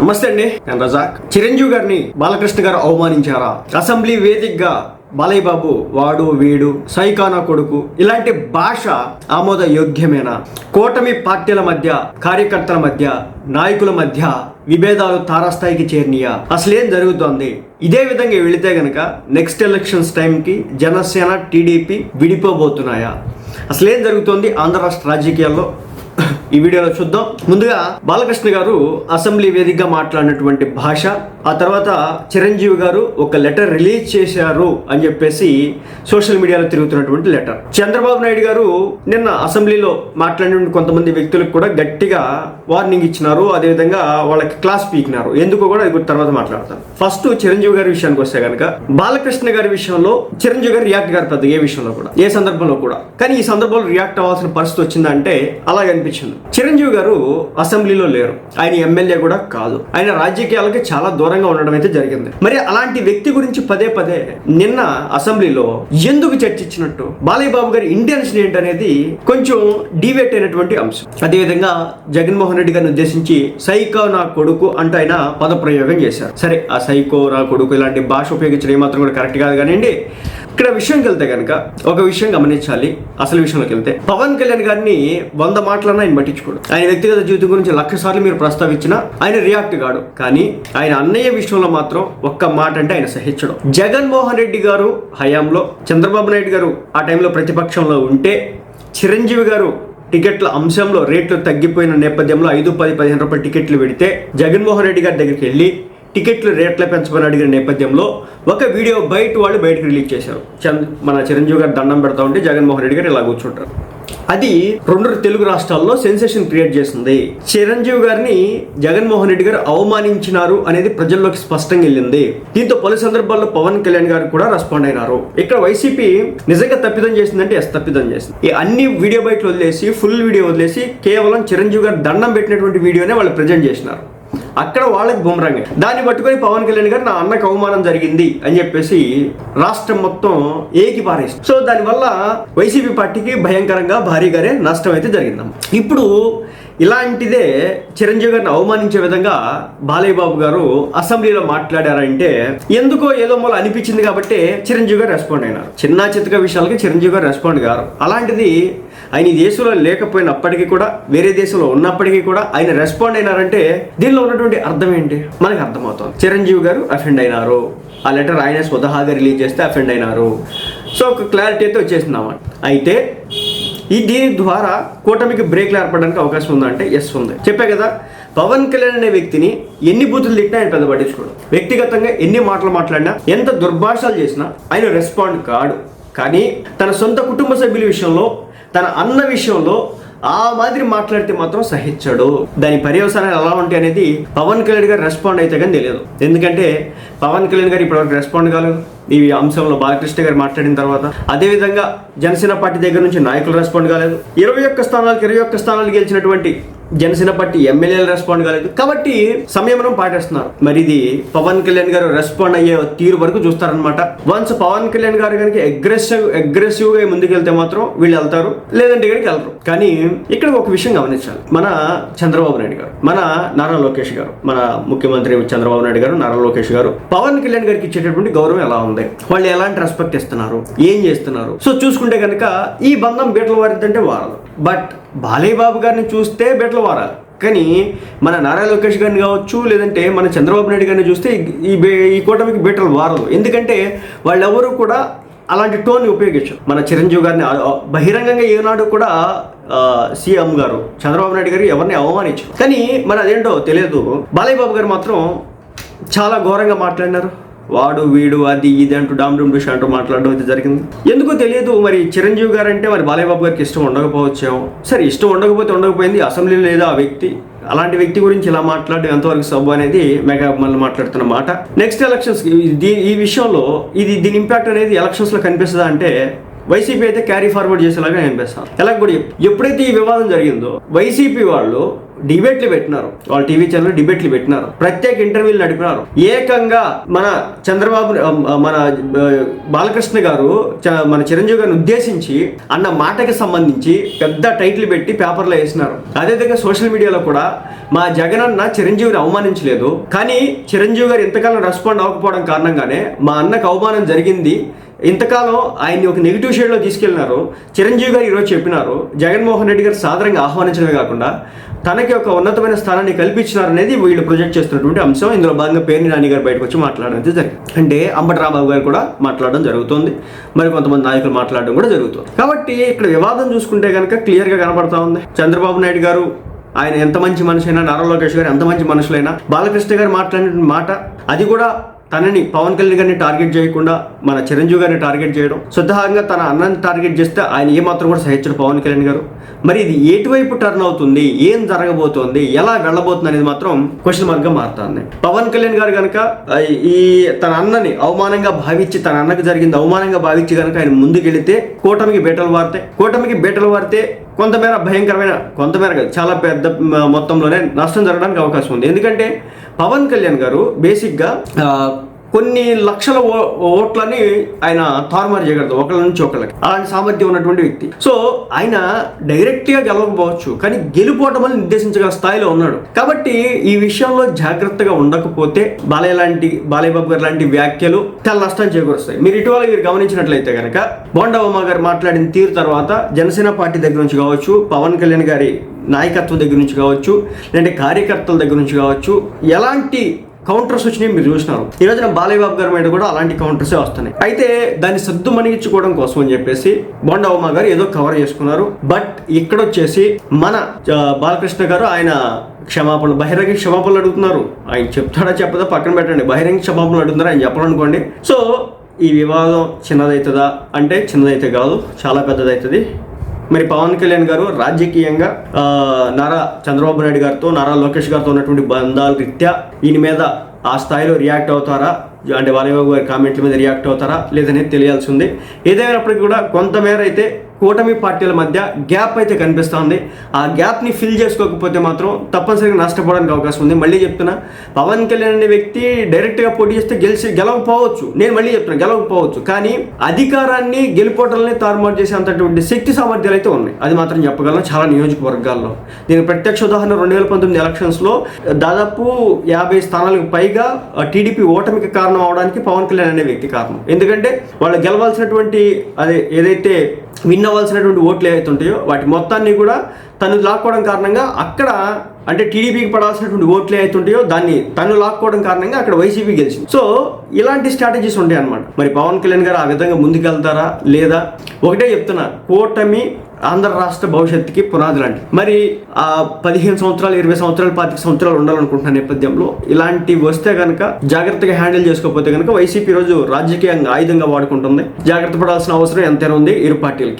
నమస్తే అండి నేను రజాక్. చిరంజీవి గారిని బాలకృష్ణ గారు అవమానించారా? అసెంబ్లీ వేదికగా బాలయ్య బాబు వాడు వీడు సైకానా కొడుకు ఇలాంటి భాష ఆమోద యోగ్యమేనా కూటమి పార్టీల మధ్య కార్యకర్తల మధ్య నాయకుల మధ్య విభేదాలు తారాస్థాయికి చేరినయా? అసలేం జరుగుతోంది? ఇదే విధంగా వెళితే గనక నెక్స్ట్ ఎలక్షన్స్ టైంకి జనసేన టీడీపీ విడిపోబోతున్నాయా? అసలేం జరుగుతోంది ఆంధ్ర రాష్ట్ర రాజకీయాల్లో? ఈ వీడియోలో చూద్దాం. ముందుగా బాలకృష్ణ గారు అసెంబ్లీ వేదికగా మాట్లాడినటువంటి భాష ఆ తర్వాత చిరంజీవి గారు ఒక లెటర్ రిలీజ్ చేశారు అని చెప్పేసి సోషల్ మీడియాలో తిరుగుతున్నటువంటి లెటర్. చంద్రబాబు నాయుడు గారు నిన్న అసెంబ్లీలో మాట్లాడిన కొంతమంది వ్యక్తులకు కూడా గట్టిగా వార్నింగ్ ఇచ్చినారు. అదేవిధంగా వాళ్ళకి క్లాస్ పీకినారు. ఎందుకు కూడా తర్వాత మాట్లాడతాను. ఫస్ట్ చిరంజీవి గారి విషయానికి వస్తే కనుక బాలకృష్ణ గారి విషయంలో చిరంజీవి గారు రియాక్ట్ గారు పెద్ద ఏ విషయంలో కూడా ఏ సందర్భంలో కూడా. కానీ ఈ సందర్భంలో రియాక్ట్ అవ్వాల్సిన పరిస్థితి వచ్చిందంటే అలాగే అనిపించింది చిరంజీవి గారు అసెంబ్లీలో లేరు. ఆయన ఎమ్మెల్యే కూడా కాదు. ఆయన రాజకీయాలకి చాలా దూరంగా ఉండడం అయితే జరిగింది. మరి అలాంటి వ్యక్తి గురించి పదే పదే నిన్న అసెంబ్లీలో ఎందుకు చర్చించినట్టు బాలయ్య బాబు గారి ఇంటెన్షన్ ఏంటనేది కొంచెం డివేట్ అయినటువంటి అంశం. అదేవిధంగా జగన్మోహన్ రెడ్డి గారిని ఉద్దేశించి సైకో నా కొడుకు అంటూ ఆయన పదప్రయోగం చేశారు. సరే ఆ సైకో నా కొడుకు ఇలాంటి భాష ఉపయోగించడం ఏమాత్రం కూడా కరెక్ట్ కాదు కానివ్వండి. ఇక్కడ విషయంకి వెళ్తే కనుక ఒక విషయం గమనించాలి. అసలు విషయంలోకి వెళ్తే పవన్ కళ్యాణ్ గారిని వంద మాటలు మాటలన్నా ఆయన పట్టించుకోడు. ఆయన వ్యక్తిగత జీవితం గురించి లక్ష సార్లు మీరు ప్రస్తావించినా ఆయన రియాక్ట్ కాడు కానీ ఆయన అన్నయ్య విషయంలో మాత్రం ఒక్క మాట అంటే ఆయన సహించడం. జగన్మోహన్ రెడ్డి గారు హయాంలో చంద్రబాబు నాయుడు గారు ఆ టైంలో ప్రతిపక్షంలో ఉంటే చిరంజీవి గారు టికెట్ల అంశంలో రేట్లు తగ్గిపోయిన నేపథ్యంలో ఐదు పది పదిహేను రూపాయల టికెట్లు పెడితే జగన్మోహన్ రెడ్డి గారి దగ్గరికి వెళ్ళి టికెట్లు రేట్ల పెంచమని అడిగిన నేపథ్యంలో ఒక వీడియో బయట వాళ్ళు బయటకు రిలీజ్ చేశారు. చంద్ మన చిరంజీవి గారు దండం పెడతా ఉంటే జగన్మోహన్ రెడ్డి గారు ఇలా కూర్చుంటారు. అది రెండు తెలుగు రాష్ట్రాల్లో సెన్సేషన్ క్రియేట్ చేసింది చిరంజీవి గారిని జగన్మోహన్ రెడ్డి గారు అవమానించినారు అనేది ప్రజల్లోకి స్పష్టంగా వెళ్ళింది. దీంతో పలు సందర్భాల్లో పవన్ కళ్యాణ్ గారు కూడా రెస్పాండ్ అయినారు. ఇక్కడ వైసీపీ నిజంగా తప్పిదం చేసిందంటే ఎస్ తప్పిదం చేసింది. ఈ అన్ని వీడియో బయటలు వదిలేసి ఫుల్ వీడియో వదిలేసి కేవలం చిరంజీవి గారు దండం పెట్టినటువంటి వీడియోనే వాళ్ళు ప్రజెంట్ చేసినారు. అక్కడ వాళ్ళకి బుమరాంగ్. దాన్ని పట్టుకొని పవన్ కళ్యాణ్ గారు నా అన్నకు అవమానం జరిగింది అని చెప్పేసి రాష్ట్రం మొత్తం ఏకి పారేసి సో దానివల్ల వైసీపీ పార్టీకి భయంకరంగా భారీగానే నష్టం అయితే జరిగిందమ్మ. ఇప్పుడు ఇలాంటిదే చిరంజీవి గారిని అవమానించే విధంగా బాలయ్యబాబు గారు అసెంబ్లీలో మాట్లాడారంటే ఎందుకో ఏదో మూల అనిపించింది కాబట్టి చిరంజీవి గారు రెస్పాండ్ అయినారు. చిన్న చిత్తక విషయాలకి చిరంజీవి గారు రెస్పాండ్ గారు. అలాంటిది ఆయన ఈ దేశంలో లేకపోయినప్పటికీ కూడా వేరే దేశంలో ఉన్నప్పటికీ కూడా ఆయన రెస్పాండ్ అయినారంటే దీనిలో ఉన్నటువంటి అర్థం ఏంటి? మనకి అర్థమవుతుంది. చిరంజీవి గారు అఫెండ్ అయినారు. ఆ లెటర్ ఆయన స్వతహాగా రిలీజ్ చేస్తే అఫెండ్ అయినారు. సో ఒక క్లారిటీ అయితే వచ్చేసింది అయితే ఈ దీని ద్వారా కూటమికి బ్రేక్లు ఏర్పడడానికి అవకాశం ఉందా అంటే ఎస్ ఉంది. చెప్పే కదా పవన్ కళ్యాణ్ అనే వ్యక్తిని ఎన్ని బూతులు తిట్టినా ఆయన పెద్ద పట్టించుకోడు. వ్యక్తిగతంగా ఎన్ని మాటలు మాట్లాడినా ఎంత దుర్భాషలు చేసినా ఆయన రెస్పాండ్ కాడు. కానీ తన సొంత కుటుంబ సభ్యుల విషయంలో తన అన్న విషయంలో ఆ మాదిరి మాట్లాడితే మాత్రం సహించడు. దాని పర్యవసానాలు ఎలా ఉంటాయి అనేది పవన్ కళ్యాణ్ గారు రెస్పాండ్ అయితే కానీ తెలియదు. ఎందుకంటే పవన్ కళ్యాణ్ గారు ఇప్పటివరకు రెస్పాండ్ కాలేదు. ఈ అంశంలో బాలకృష్ణ గారు మాట్లాడిన తర్వాత అదేవిధంగా జనసేన పార్టీ దగ్గర నుంచి నాయకులు రెస్పాండ్ కాలేదు. ఇరవై ఒక్క స్థానాలకు ఇరవై ఒక్క స్థానాలు గెలిచినటువంటి జనసేన పార్టీ ఎమ్మెల్యేలు రెస్పాండ్ కాలేదు. కాబట్టి సంయమనం పాటిస్తున్నారు. మరి ఇది పవన్ కళ్యాణ్ గారు రెస్పాండ్ అయ్యే తీరు వరకు చూస్తారనమాట వన్స్ పవన్ కళ్యాణ్ గారు కనుక అగ్రెసివ్ అగ్రెసివ్గా ముందుకెళ్తే మాత్రం వీళ్ళు వెళ్తారు లేదంటే ఇక్కడికి వెళ్ళరు కానీ ఇక్కడ ఒక విషయం గమనించాలి. మన చంద్రబాబు నాయుడు గారు మన నారా లోకేష్ గారు మన ముఖ్యమంత్రి చంద్రబాబు నాయుడు గారు నారా లోకేష్ గారు పవన్ కళ్యాణ్ గారికి ఇచ్చేటటువంటి గౌరవం ఎలా ఉంది? వాళ్ళు ఎలాంటి రెస్పెక్ట్ ఇస్తున్నారు? ఏం చేస్తున్నారు? సో చూసుకుంటే కనుక ఈ బంధం బీటలు వారిద్దంటే వారదు. బట్ బాలయ్యబాబు గారిని చూస్తే బీటలు వారాలి. కానీ మన నారా లోకేష్ గారిని కావచ్చు లేదంటే మన చంద్రబాబు నాయుడు గారిని చూస్తే ఈ బే- ఈ కూటమికి బీటలు వారదు ఎందుకంటే వాళ్ళెవరూ కూడా అలాంటి టోన్ ఉపయోగించారు. మన చిరంజీవి గారిని బహిరంగంగా ఏనాడు కూడా సీఎం గారు చంద్రబాబు నాయుడు గారు ఎవరిని అవమానించారు. కానీ మరి అదేంటో తెలియదు. బాలయ్య బాబు గారు మాత్రం చాలా ఘోరంగా మాట్లాడినారు. వాడు వీడు అది ఇది అంటూ డామ్ డూమ్ అంటూ మాట్లాడడం అయితే జరిగింది. ఎందుకో తెలియదు మరి చిరంజీవి గారు అంటే మరి బాలయ్యబాబు గారికి ఇష్టం ఉండకపోవచ్చేమో. సరే ఇష్టం ఉండకపోతే ఉండకపోయింది అసెంబ్లీలో లేదా ఆ వ్యక్తి. అలాంటి వ్యక్తి గురించి ఇలా మాట్లాడడం ఎంతవరకు సబ్బు అనేది మెగా మళ్ళీ మాట్లాడుతున్న మాట. నెక్స్ట్ ఎలక్షన్స్ ఈ విషయంలో ఇది దీని ఇంపాక్ట్ అనేది ఎలక్షన్స్లో కనిపిస్తుందా అంటే వైసీపీ అయితే క్యారీ ఫార్వర్డ్ చేసేలాగా అనిపిస్తాను ఎలా కూడా ఎప్పుడైతే ఈ వివాదం జరిగిందో వైసీపీ వాళ్ళు డిబేట్లు పెట్టినారు. వాళ్ళ టీవీ ఛానల్ డిబేట్లు పెట్టినారు. ప్రత్యేక ఇంటర్వ్యూలు నడిపినారు. ఏకంగా మన చంద్రబాబు మన బాలకృష్ణ గారు చ- మన చిరంజీవి గారిని ఉద్దేశించి అన్న మాటకి సంబంధించి పెద్ద టైటిల్ పెట్టి పేపర్లో వేసినారు. అదేవిధంగా సోషల్ మీడియాలో కూడా మా జగన్ అన్న చిరంజీవిని అవమానించలేదు. కానీ చిరంజీవి గారు ఇంతకాలం రెస్పాండ్ అవ్వకపోవడం కారణంగానే మా అన్నకు అవమానం జరిగింది. ఇంతకాలం ఆయన్ని ఒక నెగిటివ్ షేడ్లో తీసుకెళ్ళినారు. చిరంజీవి గారు ఈరోజు చెప్పినారు జగన్మోహన్ రెడ్డి గారు సాధారణంగా ఆహ్వానించడమే కాకుండా తనకి ఒక ఉన్నతమైన స్థానాన్ని కల్పించినారనేది వీళ్ళు ప్రొజెక్ట్ చేస్తున్నటువంటి అంశం. ఇందులో భాగంగా పేర్ని నాని గారు బయటకు వచ్చి మాట్లాడడం జరిగింది. అంటే అంబటి రాంబాబు గారు కూడా మాట్లాడడం జరుగుతుంది. మరి కొంతమంది నాయకులు మాట్లాడడం కూడా జరుగుతుంది. కాబట్టి ఇక్కడ వివాదం చూసుకుంటే కనుక క్లియర్గా కనబడతా ఉంది. చంద్రబాబు నాయుడు గారు ఆయన ఎంత మంచి మనిషి అయినా నారా లోకేష్ గారు ఎంత మంచి మనుషులైనా బాలకృష్ణ గారు మాట్లాడిన మాట అది కూడా తనని పవన్ కళ్యాణ్ గారిని టార్గెట్ చేయకుండా మన చిరంజీవి గారిని టార్గెట్ చేయడం స్వతహాగా తన అన్నని టార్గెట్ చేస్తే ఆయన ఏమాత్రం కూడా సహించడు పవన్ కళ్యాణ్ గారు. మరి ఇది ఎటువైపు టర్న్ అవుతుంది? ఏం జరగబోతోంది? ఎలా వెళ్ళబోతుంది అనేది మాత్రం క్వశ్చన్ మార్క్గా మారుతుంది. పవన్ కళ్యాణ్ గారు కనుక ఈ తన అన్నని అవమానంగా భావించి తన అన్నకు జరిగింది అవమానంగా భావించి కనుక ఆయన ముందుకెళితే కూటమికి బేటలు వారితే కూటమికి బేటలు వారితే కొంతమేర భయంకరమైన కొంతమేర చాలా పెద్ద మొత్తంలోనే నష్టం జరగడానికి అవకాశం ఉంది. ఎందుకంటే పవన్ కళ్యాణ్ గారు బేసిక్గా కొన్ని లక్షల ఓ- ఓట్లని ఆయన తారుమారు చేయగలదు ఒకళ్ళ నుంచి ఒకళ్ళకి. అలాంటి సామర్థ్యం ఉన్నటువంటి వ్యక్తి. సో ఆయన డైరెక్ట్గా గెలవకపోవచ్చు కానీ గెలుపోవటమని నిర్దేశించగల స్థాయిలో ఉన్నాడు. కాబట్టి ఈ విషయంలో జాగ్రత్తగా ఉండకపోతే బాలయ్య లాంటి బాలయ్య బాబు గారు లాంటి వ్యాఖ్యలు చాలా నష్టం చేకూరుస్తాయి. మీరు ఇటీవల మీరు గమనించినట్లయితే కనుక బోండవమ్మ గారు మాట్లాడిన తీరు తర్వాత జనసేన పార్టీ దగ్గర నుంచి కావచ్చు పవన్ కళ్యాణ్ గారి నాయకత్వం దగ్గర నుంచి కావచ్చు లేదంటే కార్యకర్తల దగ్గర నుంచి కావచ్చు ఎలాంటి కౌంటర్స్ వచ్చినాయి మీరు చూసినారు. ఈ రోజున బాలయ్య బాబు గారి మీద కూడా అలాంటి కౌంటర్సే వస్తున్నాయి. అయితే దాన్ని సద్దు మణిగించుకోవడం కోసం అని చెప్పేసి బొండవమ్మ గారు ఏదో కవర్ చేసుకున్నారు. బట్ ఇక్కడ వచ్చేసి మన బాలకృష్ణ గారు ఆయన క్షమాపణ బహిరంగ క్షమాపణలు అడుగుతున్నారు. ఆయన చెప్తాడా చెప్పదా? పక్కన పెట్టండి. బహిరంగ క్షమాపణలు అడుగుతున్నారు ఆయన చెప్పాలనుకోండి. సో ఈ వివాదం చిన్నదవుతుందా అంటే చిన్నదైతే కాదు చాలా పెద్దదవుతుంది మరి పవన్ కళ్యాణ్ గారు రాజకీయంగా నారా చంద్రబాబు నాయుడు గారితో నారా లోకేష్ గారితో ఉన్నటువంటి బంధాల రీత్యా ఈయన మీద ఆ స్థాయిలో రియాక్ట్ అవుతారా? అంటే బాలయ్యబాబు గారి కామెంట్ల మీద రియాక్ట్ అవుతారా? లేదనేది తెలియాల్సి ఉంది. ఏదైనప్పటికీ కూడా కొంతమేర అయితే కూటమి పార్టీల మధ్య గ్యాప్ అయితే కనిపిస్తోంది. ఆ గ్యాప్ని ఫిల్ చేసుకోకపోతే మాత్రం తప్పనిసరిగా నష్టపోవడానికి అవకాశం ఉంది. మళ్ళీ చెప్తున్నా పవన్ కళ్యాణ్ అనే వ్యక్తి డైరెక్ట్గా పోటీ చేస్తే గెలిచి గెలవకపోవచ్చు నేను మళ్ళీ చెప్తున్నా గెలవకపోవచ్చు. కానీ అధికారాన్ని గెలుపోటల్ని తారుమారు చేసేంతటువంటి శక్తి సామర్థ్యాలు అయితే ఉన్నాయి. అది మాత్రం చెప్పగలను చాలా నియోజకవర్గాల్లో. దీనికి ప్రత్యక్ష ఉదాహరణ రెండు వేల పంతొమ్మిది ఎలక్షన్స్లో దాదాపు యాభై స్థానాలకు పైగా టీడీపీ ఓటమికి కారణం అవడానికి పవన్ కళ్యాణ్ అనే వ్యక్తి కారణం. ఎందుకంటే వాళ్ళు గెలవాల్సినటువంటి అదే ఏదైతే విన్ అవ్వాల్సినటువంటి ఓట్లు ఏవైతే ఉంటాయో వాటి మొత్తాన్ని కూడా తను లాక్కోవడం కారణంగా అక్కడ అంటే టీడీపీకి పడాల్సినటువంటి ఓట్లు ఏవైతే ఉంటాయో దాన్ని తను లాక్కోవడం కారణంగా అక్కడ వైసీపీ గెలిచింది. సో ఇలాంటి స్ట్రాటజీస్ ఉంటాయి అనమాట మరి పవన్ కళ్యాణ్ గారు ఆ విధంగా ముందుకెళ్తారా లేదా? ఒకటే చెప్తున్నా కూటమి ఆంధ్ర రాష్ట్ర భవిష్యత్తుకి పునాది లాంటి మరి ఆ పదిహేను సంవత్సరాలు ఇరవై సంవత్సరాలు పాతిక సంవత్సరాలు ఉండాలనుకుంటున్న నేపథ్యంలో ఇలాంటివి వస్తే కనుక జాగ్రత్తగా హ్యాండిల్ చేసుకోకపోతే కనుక వైసీపీ రోజు రాజకీయంగా ఆయుధంగా వాడుకుంటుంది. జాగ్రత్త పడాల్సిన అవసరం ఎంతైనా ఉంది ఇరు పార్టీలకి.